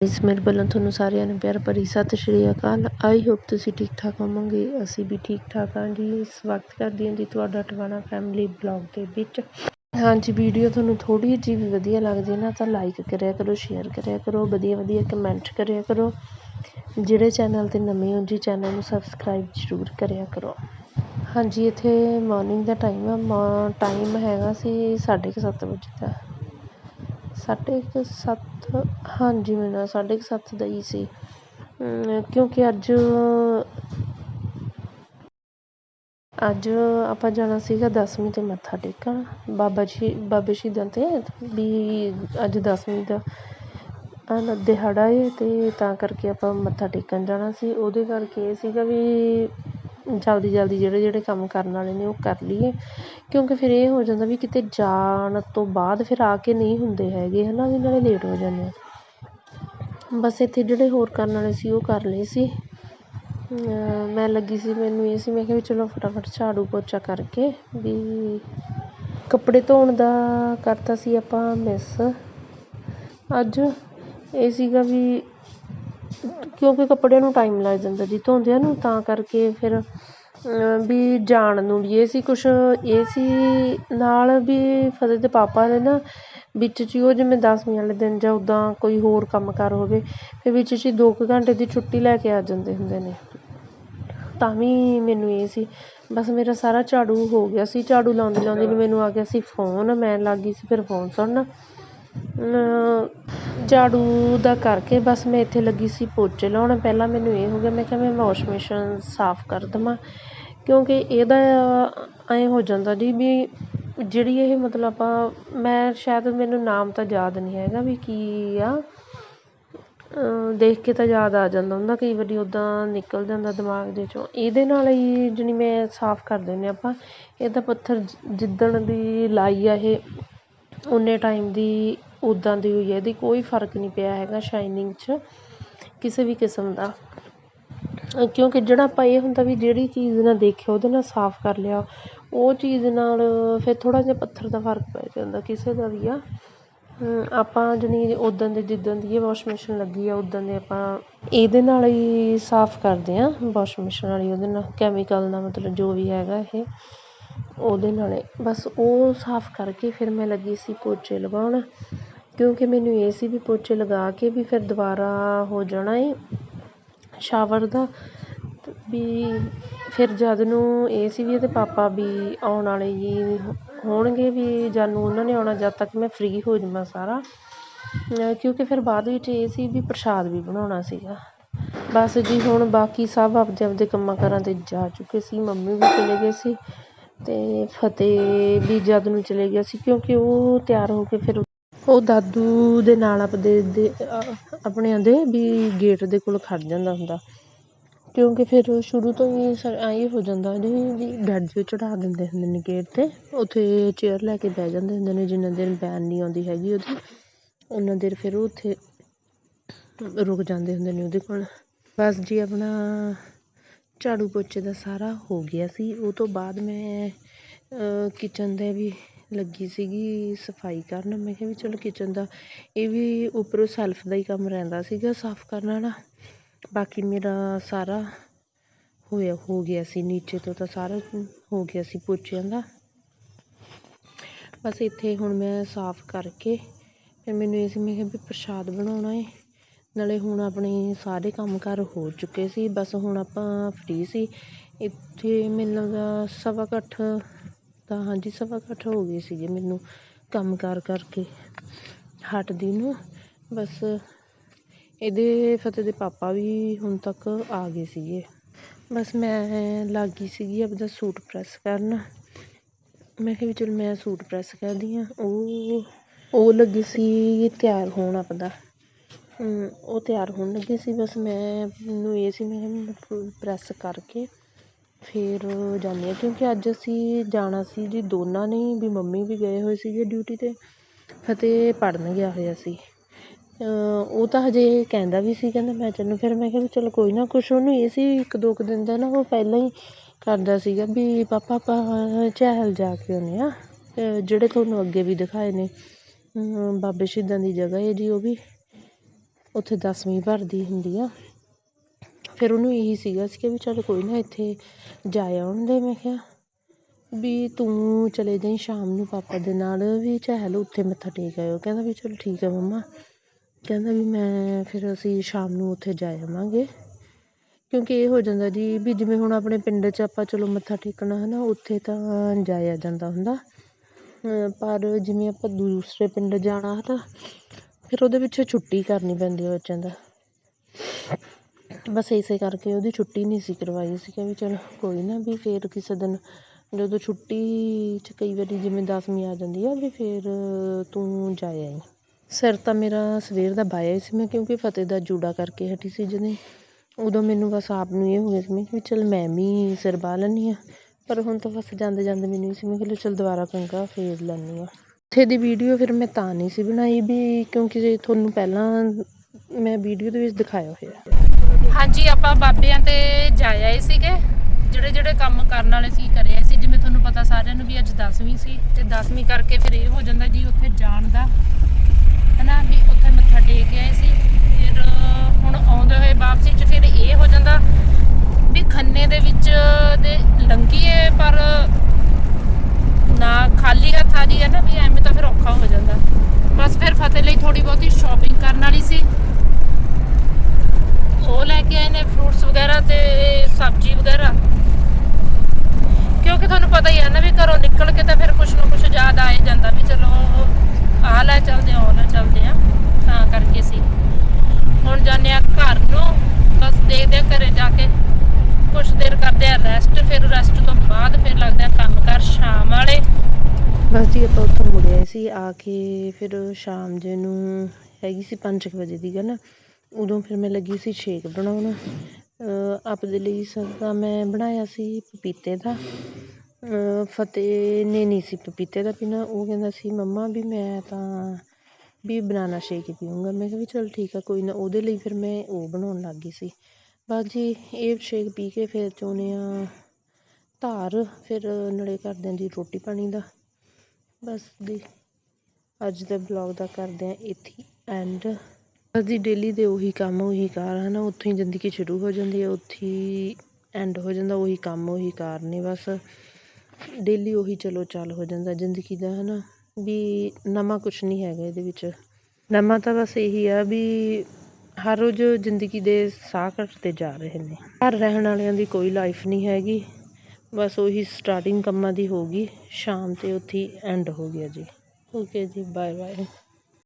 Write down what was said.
ਇਸ ਮੇਰੇ ਵੱਲੋਂ ਤੁਹਾਨੂੰ ਸਾਰਿਆਂ ਨੂੰ ਪਿਆਰ ਭਰੀ ਸਤਿ ਸ਼੍ਰੀ ਅਕਾਲ। ਆਈ ਹੋਪ ਤੁਸੀਂ ਠੀਕ ਠਾਕ ਹੋਵੋਗੇ। ਅਸੀਂ ਵੀ ਠੀਕ ਠਾਕ ਹਾਂ ਜੀ ਸਵਾਗਤ ਕਰਦੀ ਹਾਂ ਜੀ ਤੁਹਾਡਾ ਟਵਾਣਾ ਫੈਮਿਲੀ ਬਲੌਗ ਦੇ ਵਿੱਚ। ਹਾਂਜੀ ਵੀਡੀਓ ਤੁਹਾਨੂੰ ਥੋੜੀ ਜਿਹੀ ਵੀ ਵਧੀਆ ਲੱਗਦੀ ਨਾ ਤਾਂ ਲਾਈਕ ਕਰਿਆ ਕਰੋ ਸ਼ੇਅਰ ਕਰਿਆ ਕਰੋ ਵਧੀਆ ਵਧੀਆ ਕਮੈਂਟ ਕਰਿਆ ਕਰੋ। ਜਿਹੜੇ ਚੈਨਲ ਤੇ ਨਵੇਂ ਹੋ ਜੀ ਚੈਨਲ ਨੂੰ ਸਬਸਕ੍ਰਾਈਬ ਜ਼ਰੂਰ ਕਰਿਆ ਕਰੋ। ਹਾਂਜੀ, ਇੱਥੇ ਮਾਰਨਿੰਗ ਦਾ ਟਾਈਮ ਆ। ਟਾਈਮ ਹੈਗਾ ਸੀ 7:30 ਵਜੇ ਦਾ। ਸਾਢੇ ਕੁ ਸੱਤ, ਹਾਂਜੀ ਮੈਨੂੰ ਸਾਢੇ ਕੁ ਸੱਤ ਦਾ ਹੀ ਸੀ। ਕਿਉਂਕਿ ਅੱਜ ਅੱਜ ਆਪਾਂ ਜਾਣਾ ਸੀਗਾ ਦਸਵੀਂ ਤੇ ਮੱਥਾ ਟੇਕਣ। ਬਾਬਾ ਜੀ, ਬਾਬੇ ਸ਼ਹੀਦਾਂ ਤੇ ਵੀ ਅੱਜ ਦਸਵੀਂ ਦਾ ਦਿਹਾੜਾ ਏ ਅਤੇ ਤਾਂ ਕਰਕੇ ਆਪਾਂ ਮੱਥਾ ਟੇਕਣ ਜਾਣਾ ਸੀ। ਉਹਦੇ ਕਰਕੇ ਇਹ ਸੀਗਾ ਵੀ ਜਲਦੀ ਜਲਦੀ ਜਿਹੜੇ ਜਿਹੜੇ ਕੰਮ ਕਰਨ ਵਾਲੇ ਨੇ ਉਹ ਕਰ ਲਈਏ। ਕਿਉਂਕਿ ਫਿਰ ਇਹ ਹੋ ਜਾਂਦਾ ਵੀ ਕਿਤੇ ਜਾਣ ਤੋਂ ਬਾਅਦ ਫਿਰ ਆ ਕੇ ਨਹੀਂ ਹੁੰਦੇ ਹੈਗੇ ਹੈ ਨਾ ਵੀ ਨਾਲੇ ਲੇਟ ਹੋ ਜਾਂਦੇ ਆ। ਬਸ ਇੱਥੇ ਜਿਹੜੇ ਹੋਰ ਕਰਨ ਵਾਲੇ ਸੀ ਉਹ ਕਰ ਲਏ ਸੀ। ਮੈਂ ਲੱਗੀ ਸੀ, ਮੈਨੂੰ ਇਹ ਸੀ, ਮੈਂ ਕਿਹਾ ਵੀ ਚਲੋ ਫਟਾਫਟ ਝਾੜੂ ਪੋਚਾ ਕਰਕੇ ਵੀ ਕੱਪੜੇ ਧੋਣ ਦਾ ਕਰਤਾ ਸੀ ਆਪਾਂ ਮਿਸ ਅੱਜ ਇਹ ਸੀਗਾ ਵੀ ਕਿਉਂਕਿ ਕੱਪੜਿਆਂ ਨੂੰ ਟਾਈਮ ਲੱਗ ਜਾਂਦਾ ਜੀ ਧੋਂਦਿਆਂ ਨੂੰ, ਤਾਂ ਕਰਕੇ ਫਿਰ ਵੀ ਜਾਣ ਨੂੰ ਵੀ ਇਹ ਸੀ ਕੁਛ, ਇਹ ਸੀ ਨਾਲ ਵੀ ਫਤਿਹ ਦੇ ਪਾਪਾ ਨੇ ਨਾ ਵਿੱਚ 'ਚ ਉਹ ਜਿਵੇਂ ਦਸਵੀਂ ਵਾਲੇ ਦਿਨ ਜਾਂ ਉੱਦਾਂ ਕੋਈ ਹੋਰ ਕੰਮ ਕਾਰ ਹੋਵੇ, ਫਿਰ ਵਿੱਚ 'ਚ ਦੋ ਕੁ ਘੰਟੇ ਦੀ ਛੁੱਟੀ ਲੈ ਕੇ ਆ ਜਾਂਦੇ ਹੁੰਦੇ ਨੇ। ਤਾਂ ਵੀ ਮੈਨੂੰ ਇਹ ਸੀ, ਬਸ ਮੇਰਾ ਸਾਰਾ ਝਾੜੂ ਹੋ ਗਿਆ ਸੀ, ਝਾੜੂ ਲਾਉਂਦੀ ਲਾਉਂਦੀ ਨੂੰ ਮੈਨੂੰ ਆ ਗਿਆ ਸੀ ਫੋਨ ਮੈਂ ਲੱਗ ਗਈ ਸੀ ਫਿਰ ਫੋਨ ਸੁਣਨ। ਝਾੜੂ ਦਾ ਕਰਕੇ ਬਸ ਮੈਂ ਇੱਥੇ ਲੱਗੀ ਸੀ ਪੋਚੇ ਲਾਉਣ। ਪਹਿਲਾਂ ਮੈਨੂੰ ਇਹ ਹੋ ਗਿਆ, ਮੈਂ ਕਿਹਾ ਮੈਂ ਵਾਸ਼ ਮਸ਼ੀਨ ਸਾਫ਼ ਕਰ ਦੇਵਾਂ, ਕਿਉਂਕਿ ਇਹਦਾ ਐਂ ਹੋ ਜਾਂਦਾ ਜੀ ਵੀ ਜਿਹੜੀ ਇਹ ਮਤਲਬ ਆਪਾਂ, ਮੈਂ ਸ਼ਾਇਦ ਮੈਨੂੰ ਨਾਮ ਤਾਂ ਯਾਦ ਨਹੀਂ ਹੈਗਾ ਵੀ ਕੀ ਆ। ਦੇਖ ਕੇ ਤਾਂ ਯਾਦ ਆ ਜਾਂਦਾ ਹੁੰਦਾ, ਕਈ ਵਾਰੀ ਉੱਦਾਂ ਨਿਕਲ ਜਾਂਦਾ ਦਿਮਾਗ ਦੇ 'ਚੋਂ। ਇਹਦੇ ਨਾਲ ਹੀ ਜਾਣੀ ਮੈਂ ਸਾਫ਼ ਕਰ ਦਿੰਦੇ ਆਪਾਂ। ਇਹ ਤਾਂ ਪੱਥਰ ਜਿੱਦਣ ਦੀ ਲਾਈ ਆ ਇਹ ਉਨੇ ਟਾਈਮ ਦੀ ਉੱਦਾਂ ਦੀ ਹੋਈ ਹੈ, ਇਹਦੀ ਕੋਈ ਫ਼ਰਕ ਨਹੀਂ ਪਿਆ ਹੈਗਾ ਸ਼ਾਈਨਿੰਗ 'ਚ, ਕਿਸੇ ਵੀ ਕਿਸਮ ਦਾ। ਕਿਉਂਕਿ ਜਿਹੜਾ ਆਪਾਂ ਇਹ ਹੁੰਦਾ ਵੀ ਜਿਹੜੀ ਚੀਜ਼ ਨਾਲ ਦੇਖਿਆ, ਉਹਦੇ ਨਾਲ ਸਾਫ਼ ਕਰ ਲਿਆ, ਉਹ ਚੀਜ਼ ਨਾਲ ਫਿਰ ਥੋੜ੍ਹਾ ਜਿਹਾ ਪੱਥਰ ਦਾ ਫ਼ਰਕ ਪੈ ਜਾਂਦਾ, ਕਿਸੇ ਦਾ ਵੀ ਆ। ਆਪਾਂ ਜਾਣੀ ਉੱਦਣ ਦੇ ਜਿੱਦਣ ਦੀ ਇਹ ਵਾਸ਼ ਮਸ਼ੀਨ ਲੱਗੀ ਆ ਉੱਦਣ ਦੇ ਆਪਾਂ ਇਹਦੇ ਨਾਲ ਹੀ ਸਾਫ਼ ਕਰਦੇ ਹਾਂ ਵਾਸ਼ ਮਸ਼ੀਨ ਵਾਲੀ ਉਹਦੇ ਨਾਲ ਕੈਮੀਕਲ ਨਾਲ ਮਤਲਬ ਜੋ ਵੀ ਹੈਗਾ ਇਹ, ਉਹਦੇ ਨਾਲ ਬਸ ਉਹ ਸਾਫ਼ ਕਰਕੇ ਫਿਰ ਮੈਂ ਲੱਗੀ ਸੀ ਪੋਚੇ ਲਗਾਉਣ ਕਿਉਂਕਿ ਮੈਨੂੰ ਇਹ ਸੀ ਵੀ ਪੋਚੇ ਲਗਾ ਕੇ ਵੀ ਫਿਰ ਦੁਬਾਰਾ ਹੋ ਜਾਣਾ ਏ ਸ਼ਾਵਰ ਦਾ। ਵੀ ਫਿਰ ਜਦ ਨੂੰ ਇਹ ਸੀ ਵੀ ਇਹਦੇ ਪਾਪਾ ਵੀ ਆਉਣ ਵਾਲੇ ਜੀ ਹੋਣਗੇ ਵੀ ਜਦ ਨੂੰ ਉਹਨਾਂ ਨੇ ਆਉਣਾ, ਜਦ ਤੱਕ ਮੈਂ ਫਰੀ ਹੋ ਜਾਵਾਂ ਸਾਰਾ। ਕਿਉਂਕਿ ਫਿਰ ਬਾਅਦ ਵਿੱਚ ਇਹ ਸੀ ਵੀ ਪ੍ਰਸ਼ਾਦ ਵੀ ਬਣਾਉਣਾ ਸੀਗਾ। ਬਸ ਜੀ, ਹੁਣ ਬਾਕੀ ਸਭ ਆਪਦੇ ਆਪਦੇ ਕੰਮਾਂ ਕਾਰਾਂ 'ਤੇ ਜਾ ਚੁੱਕੇ ਸੀ, ਮੰਮੀ ਵੀ ਚਲੇ ਗਏ ਸੀ ਅਤੇ ਫਤਿਹ ਵੀ ਜਦ ਨੂੰ ਚਲੇ ਗਿਆ ਸੀ ਕਿਉਂਕਿ ਉਹ ਤਿਆਰ ਹੋ ਕੇ ਫਿਰ ਉਹ ਦਾਦੂ ਦੇ ਨਾਲ ਆਪਦੇ ਦੇ ਆਪਣਿਆਂ ਦੇ ਵੀ ਗੇਟ ਦੇ ਕੋਲ ਖੜ ਜਾਂਦਾ ਹੁੰਦਾ। ਕਿਉਂਕਿ ਫਿਰ ਸ਼ੁਰੂ ਤੋਂ ਹੀ ਐਂ ਹੋ ਜਾਂਦਾ ਜੀ ਵੀ ਬੈੱਡ 'ਤੇ ਚੜ੍ਹਾ ਦਿੰਦੇ ਹੁੰਦੇ ਨੇ ਗੇਟ 'ਤੇ। ਉੱਥੇ ਚੇਅਰ ਲੈ ਕੇ ਬਹਿ ਜਾਂਦੇ ਹੁੰਦੇ ਨੇ, ਜਿੰਨਾ ਦੇਰ ਵੈਨ ਨਹੀਂ ਆਉਂਦੀ ਹੈਗੀ ਉਹਦੀ ਉਨਾ ਦੇਰ ਫਿਰ ਉਹ ਉੱਥੇ ਰੁਕ ਜਾਂਦੇ ਹੁੰਦੇ ਨੇ ਉਹਦੇ ਕੋਲ। ਬਸ ਜੀ ਆਪਣਾ ਝਾੜੂ ਪੋਚੇ ਦਾ ਸਾਰਾ ਹੋ ਗਿਆ ਸੀ। ਉਹ ਤੋਂ ਬਾਅਦ ਮੈਂ ਕਿਚਨ ਦੇ ਵੀ ਲੱਗੀ ਸੀਗੀ ਸਫ਼ਾਈ ਕਰਨ। ਮੈਂ ਕਿਹਾ ਵੀ ਚਲੋ ਕਿਚਨ ਦਾ, ਇਹ ਵੀ ਉੱਪਰੋਂ ਸੈਲਫ ਦਾ ਹੀ ਕੰਮ ਰਹਿੰਦਾ ਸੀਗਾ, ਸਾਫ਼ ਕਰਨ ਵਾਲਾ। ਬਾਕੀ ਮੇਰਾ ਸਾਰਾ ਹੋਇਆ, ਹੋ ਗਿਆ ਸੀ, ਨੀਚੇ ਤੋਂ ਤਾਂ ਸਾਰਾ ਹੋ ਗਿਆ ਸੀ ਪੋਚਿਆਂ ਦਾ। ਬਸ ਇੱਥੇ ਹੁਣ ਮੈਂ ਸਾਫ਼ ਕਰਕੇ, ਫਿਰ ਮੈਨੂੰ ਇਹ ਸੀ, ਮੈਂ ਕਿਹਾ ਵੀ ਪ੍ਰਸ਼ਾਦ ਬਣਾਉਣਾ ਏ। ਨਾਲੇ ਹੁਣ ਆਪਣੇ ਸਾਰੇ ਕੰਮ ਕਾਰ ਹੋ ਚੁੱਕੇ ਸੀ, ਬਸ ਹੁਣ ਆਪਾਂ ਫ੍ਰੀ ਸੀ। ਇੱਥੇ ਮੈਨੂੰ ਲੱਗਾ ਸਵਾ ਕੁ ਅੱਠ ਤਾਂ ਹਾਂਜੀ, ਸਵਾ ਕੁ ਅੱਠ ਹੋ ਗਏ ਸੀਗੇ ਮੈਨੂੰ ਕੰਮ ਕਾਰ ਕਰਕੇ, ਹਟਦੀ ਨੂੰ। ਬਸ ਇਹਦੇ, ਫਤਿਹ ਦੇ ਪਾਪਾ ਵੀ ਹੁਣ ਤੱਕ ਆ ਗਏ ਸੀਗੇ। ਬਸ ਮੈਂ ਲੱਗ ਗਈ ਸੀਗੀ ਆਪਦਾ ਸੂਟ ਪ੍ਰੈਸ ਕਰਨ। ਮੈਂ ਕਿਹਾ ਵੀ ਚਲ ਮੈਂ ਸੂਟ ਪ੍ਰੈਸ ਕਰਦੀ ਹਾਂ। ਉਹ ਉਹ ਲੱਗੀ ਸੀ ਤਿਆਰ ਹੋਣ ਆਪਦਾ। ਉਹ ਤਿਆਰ ਹੋਣ ਲੱਗੇ ਸੀ। ਬਸ ਮੈਂ, ਮੈਨੂੰ ਇਹ ਸੀ, ਮੈਂ ਪ੍ਰੈਸ ਕਰਕੇ ਫਿਰ ਜਾਂਦੀ ਹਾਂ ਕਿਉਂਕਿ ਅੱਜ ਅਸੀਂ ਜਾਣਾ ਸੀ ਜੀ ਦੋਨਾਂ ਨੇ ਵੀ ਮੰਮੀ ਵੀ ਗਏ ਹੋਏ ਸੀਗੇ ਡਿਊਟੀ 'ਤੇ ਫਤਿਹ ਪੜ੍ਹਨ ਗਿਆ ਹੋਇਆ ਸੀ। ਉਹ ਤਾਂ ਹਜੇ ਕਹਿੰਦਾ ਵੀ ਸੀ, ਕਹਿੰਦਾ ਮੈਂ ਚੱਲੂ ਫਿਰ, ਮੈਂ ਕਿਹਾ ਵੀ ਚਲੋ ਕੋਈ ਨਾ, ਕੁਛ ਉਹਨੂੰ ਇਹ ਸੀ ਇੱਕ ਦੋ ਕੁ ਦਿਨ ਦਾ ਨਾ, ਉਹ ਪਹਿਲਾਂ ਹੀ ਕਰਦਾ ਸੀਗਾ ਵੀ ਪਾਪਾ, ਆਪਾਂ ਚਹਿਲ ਜਾ ਕੇ ਆਉਂਦੇ ਹਾਂ ਜਿਹੜੇ ਤੁਹਾਨੂੰ ਅੱਗੇ ਵੀ ਦਿਖਾਏ ਨੇ ਬਾਬੇ ਸ਼ਹੀਦਾਂ ਦੀ ਜਗ੍ਹਾ ਹੈ ਜੀ ਉਹ ਵੀ, ਉੱਥੇ ਦਸਵੀਂ ਭਰਦੀ ਹੁੰਦੀ ਆ। ਫਿਰ ਉਹਨੂੰ ਇਹੀ ਸੀਗਾ ਸੀ ਕਿ ਵੀ ਚੱਲ ਕੋਈ ਨਾ ਇੱਥੇ ਜਾ ਆਉਣ ਦੇ ਮੈਂ ਕਿਹਾ ਵੀ ਤੂੰ ਚਲੇ ਜਾਈਂ ਸ਼ਾਮ ਨੂੰ ਪਾਪਾ ਦੇ ਨਾਲ ਵੀ ਚਹਿਲ ਉੱਥੇ ਮੱਥਾ ਟੇਕ ਆਇਓ। ਕਹਿੰਦਾ ਵੀ ਚਲ ਠੀਕ ਆ ਮੰਮਾ। ਕਹਿੰਦਾ ਵੀ ਮੈਂ ਫਿਰ ਅਸੀਂ ਸ਼ਾਮ ਨੂੰ ਉੱਥੇ ਜਾ ਆਵਾਂਗੇ। ਕਿਉਂਕਿ ਇਹ ਹੋ ਜਾਂਦਾ ਜੀ ਵੀ ਜਿਵੇਂ ਹੁਣ ਆਪਣੇ ਪਿੰਡ 'ਚ ਆਪਾਂ ਚਲੋ ਮੱਥਾ ਟੇਕਣਾ ਹੈ ਨਾ ਉੱਥੇ ਤਾਂ ਜਾਇਆ ਜਾਂਦਾ ਹੁੰਦਾ। ਪਰ ਜਿਵੇਂ ਆਪਾਂ ਦੂਸਰੇ ਪਿੰਡ ਜਾਣਾ ਹੈ ਤਾਂ ਫਿਰ ਉਹਦੇ ਵਿੱਚ ਛੁੱਟੀ ਕਰਨੀ ਪੈਂਦੀ ਹੈ ਬੱਚਿਆਂ ਦਾ। ਬਸ ਇਸੇ ਕਰਕੇ ਉਹਦੀ ਛੁੱਟੀ ਨਹੀਂ ਸੀ ਕਰਵਾਈ। ਸੀ ਕਿ ਵੀ ਚਲ ਕੋਈ ਨਾ ਵੀ ਫਿਰ ਕਿਸੇ ਦਿਨ ਜਦੋਂ ਛੁੱਟੀ 'ਚ ਕਈ ਵਾਰੀ ਜਿਵੇਂ ਦਸਵੀਂ ਆ ਜਾਂਦੀ ਆ ਵੀ ਫਿਰ ਤੂੰ ਜਾ ਆਈ। ਸਿਰ ਤਾਂ ਮੇਰਾ ਸਵੇਰ ਦਾ ਬਾਇਆ ਹੀ ਸੀ ਮੈਂ ਕਿਉਂਕਿ ਫਤਿਹ ਦਾ ਜੂੜਾ ਕਰਕੇ ਹਟੀ ਸੀ ਜਦੋਂ ਉਦੋਂ ਮੈਨੂੰ ਬਸ ਆਪ ਨੂੰ ਇਹ ਹੋ ਗਿਆ ਸੀ ਮੈਂ ਵੀ ਚੱਲ ਮੈਂ ਵੀ ਸਿਰ ਬਾਹ ਲੈਂਦੀ ਹਾਂ। ਪਰ ਹੁਣ ਤਾਂ ਬਸ ਜਾਂਦੇ ਜਾਂਦੇ ਮੈਨੂੰ ਇਹ ਸੀ ਮੈਂ ਕਿਹਾ ਚਲ ਦੁਬਾਰਾ ਕੰਘਾ ਫੇਰ ਲੈਂਦੀ ਹਾਂ। ਉੱਥੇ ਦੀ ਵੀਡੀਓ ਫਿਰ ਮੈਂ ਤਾਂ ਨਹੀਂ ਸੀ ਬਣਾਈ ਵੀ ਕਿਉਂਕਿ ਜੇ ਤੁਹਾਨੂੰ ਪਹਿਲਾਂ ਮੈਂ ਵੀਡੀਓ ਦੇ ਵਿੱਚ ਦਿਖਾਇਆ ਹੋਇਆ। ਹਾਂਜੀ, ਆਪਾਂ ਬਾਬਿਆਂ ਤੇ ਜਾ ਆਏ ਸੀਗੇ। ਜਿਹੜੇ ਜਿਹੜੇ ਕੰਮ ਕਰਨ ਵਾਲੇ ਸੀ ਕਰਿਆ ਸੀ। ਜਿਵੇਂ ਤੁਹਾਨੂੰ ਪਤਾ ਸਾਰਿਆਂ ਨੂੰ ਵੀ ਅੱਜ 10ਵੀਂ ਸੀ ਤੇ 10ਵੀਂ ਕਰਕੇ ਫਿਰ ਇਹ ਹੋ ਜਾਂਦਾ ਜੀ ਉੱਥੇ ਜਾਣ ਦਾ। ਹਨਾ ਵੀ ਉੱਥੇ ਮੱਥਾ ਟੇਕ ਆਏ ਸੀ। ਫਿਰ ਹੁਣ ਆਉਂਦੇ ਹੋਏ ਵਾਪਸੀ ਚ ਫਿਰ ਇਹ ਹੋ ਜਾਂਦਾ ਵੀ ਖੰਨੇ ਦੇ ਵਿੱਚ ਦੇ ਲੰਘੀਏ, ਪਰ ਨਾ ਖਾਲੀ ਹੱਥ ਆ ਜੀ ਹੈ ਨਾ ਵੀ ਐਵੇਂ ਤਾਂ ਫਿਰ ਔਖਾ ਹੋ ਜਾਂਦਾ। ਬਸ ਫਿਰ ਫਤਿਹ ਲਈ ਥੋੜੀ ਬਹੁਤੀ ਸ਼ਾਪਿੰਗ ਕਰਨ ਵਾਲੀ ਸੀ ਉਹ ਲੈ ਕੇ ਆਏ ਨੇ ਫਰੂਟਸ ਵਗੈਰਾ ਤੇ ਸਬਜ਼ੀ ਵਗੈਰਾ ਕਿਉਂਕਿ ਤੁਹਾਨੂੰ ਪਤਾ ਹੀ ਹੈ ਨਾ ਵੀ ਘਰੋਂ ਨਿਕਲ ਕੇ ਤਾਂ ਫਿਰ ਕੁਛ ਨਾ ਕੁਛ ਯਾਦ ਆ ਜਾਂਦਾ ਵੀ ਚਲੋ ਆਹ ਲੈ ਚੱਲਦੇ ਆ ਉਹ ਲੈ ਚੱਲਦੇ ਆ ਤਾਂ ਕਰਕੇ ਸੀ। ਹੁਣ ਜਾਂਦੇ ਆ ਘਰ ਨੂੰ, ਬਸ ਦੇਖਦੇ ਆ ਘਰੇ ਜਾ ਕੇ ਕੁਛ ਦੇਰ ਕਰਦੇ ਆ ਰੈਸਟ ਫਿਰ ਰੈਸਟ ਤੋਂ ਬਾਅਦ ਫਿਰ ਲੱਗਦੇ ਕੰਮ ਕਰ ਸ਼ਾਮ ਵਾਲੇ। ਬਸ ਜੀ, ਆਪਾਂ ਉੱਥੋਂ ਮੁੜ ਆਏ ਸੀ, ਆ ਕੇ ਫਿਰ ਸ਼ਾਮ ਜੇ ਨੂੰ ਹੈਗੀ ਸੀ 5 ਵਜੇ ਦੀ ਗੱਲ, ਉਦੋਂ ਫਿਰ ਮੈਂ ਲੱਗੀ ਸੀ ਸ਼ੇਕ ਬਣਾਉਣ। ਆਪਦੇ ਲਈ ਸਦਾ ਮੈਂ ਬਣਾਇਆ ਸੀ ਪਪੀਤੇ ਦਾ। ਫਤਿਹ ਨੇ ਨਹੀਂ ਸੀ ਪਪੀਤੇ ਦਾ ਪੀਣਾ, ਉਹ ਕਹਿੰਦਾ ਸੀ, ਮੰਮਾ, ਵੀ ਮੈਂ ਤਾਂ, ਵੀ ਬਨਾਨਾ ਸ਼ੇਕ ਹੀ ਪੀਊਂਗਾ। ਮੈਂ ਕਿਹਾ ਵੀ ਚੱਲ ਠੀਕ ਆ, ਕੋਈ ਨਾ, ਉਹਦੇ ਲਈ ਫਿਰ ਮੈਂ ਉਹ ਬਣਾਉਣ ਲੱਗ ਗਈ ਸੀ। ਬਸ ਜੀ, ਇਹ ਸ਼ੇਕ ਪੀ ਕੇ ਫਿਰ ਚਾਹੁੰਦੇ ਆ ਧਾਰ, ਫਿਰ ਨਾਲੇ ਕਰਦਿਆਂ ਜੀ ਰੋਟੀ ਪਾਣੀ ਦਾ। ਬਸ ਦੀ ਅੱਜ ਦੇ ਬਲੌਗ ਦਾ ਕਰਦੇ ਆ ਇੱਥੇ ਐਂਡ ਬਸ ਜੀ ਡੇਲੀ ਦੇ ਉਹੀ ਕੰਮ, ਉਹੀ ਕਾਰ ਹੈ ਨਾ ਉੱਥੋਂ ਹੀ ਜ਼ਿੰਦਗੀ ਸ਼ੁਰੂ ਹੋ ਜਾਂਦੀ ਹੈ ਉੱਥੇ ਐਂਡ ਹੋ ਜਾਂਦਾ, ਉਹੀ ਕੰਮ, ਉਹੀ ਕਾਰ ਨੇ ਬਸ। ਡੇਲੀ ਉਹੀ ਚਲੋ ਚਾਲ ਹੋ ਜਾਂਦਾ ਜ਼ਿੰਦਗੀ ਦਾ ਹੈ ਨਾ ਵੀ ਨਵਾਂ ਕੁਛ ਨਹੀਂ ਹੈਗਾ ਇਹਦੇ ਵਿੱਚ। ਨਵਾਂ ਤਾਂ ਬਸ ਇਹੀ ਆ ਵੀ ਹਰ ਰੋਜ਼ ਜ਼ਿੰਦਗੀ ਦੇ ਸਾਹ ਘੱਟਦੇ ਜਾ ਰਹੇ ਨੇ। ਘਰ ਰਹਿਣ ਵਾਲਿਆਂ ਦੀ ਕੋਈ ਲਾਈਫ ਨਹੀਂ ਹੈਗੀ। ਬਸ ਉਹੀ ਸਟਾਰਟਿੰਗ ਕੰਮਾਂ ਦੀ ਹੋ ਗਈ। ਸ਼ਾਮ ਤੇ ਉੱਥੇ ਐਂਡ ਹੋ ਗਿਆ ਜੀ। ਓਕੇ ਜੀ ਬਾਏ ਬਾਏ